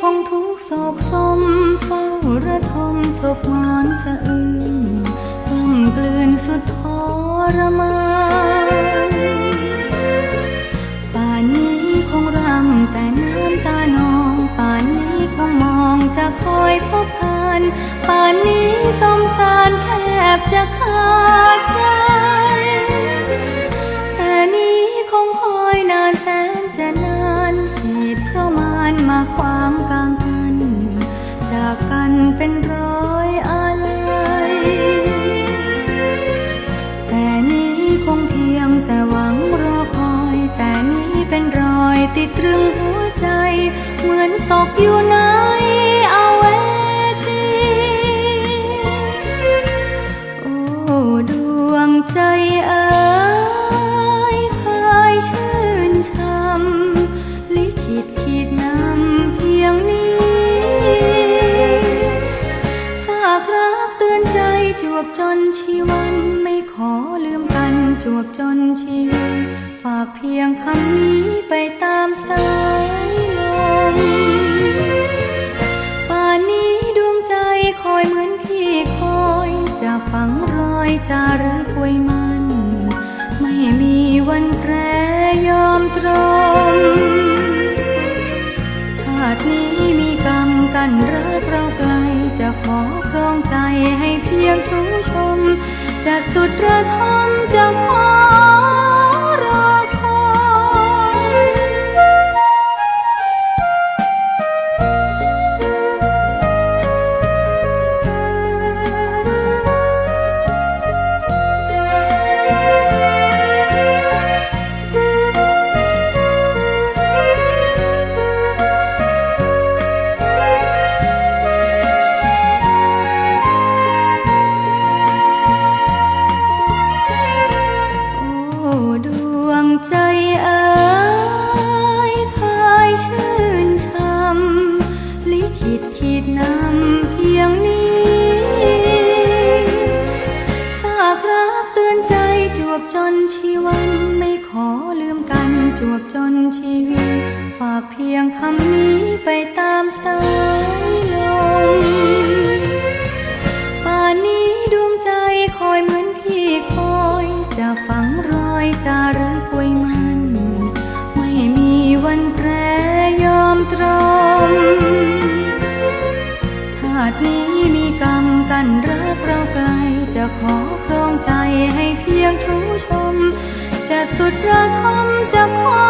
คงทุกโศกสมเฝ้าระทมศพหวานสะอื้นต้องกลืนสุดทรมานป่านนี้คงรำแต่น้ำตานองป่านนี้คงมองจะคอยพบผ่านป่านนี้สมสารแทบจะขาดใจ เป็นร้อยอะไรแต่นี้คงเพียงแต่หวังรอคอย แต่นี้เป็นรอยติดตรึงหัวใจ เหมือนตกอยู่ใน วบจนชีวันไม่ขอลืมกัน จวบจนชีวิต ฝากเพียงคำนี้ไปตามสายลมป่านนี้ดวงใจคอยเหมือนพี่คอย จะฝังรอยจารึกไว้มัน ไม่มีวันแปรยอมตรง ชูชม จะสุดระทมจะขอร จวบจนชีวิต ฝากเพียงคำนี้ไปตามสายลมป่านนี้ดวงใจคอยเหมือนพี่คอย จะฝังรอยจารึกไว้มัน ไม่มีวันแปรยอมตรงชาตินี้มีกรรมกันรักเราไกล จะขอครองใจให้เพียงชูชม จะสุดระทมจะขอ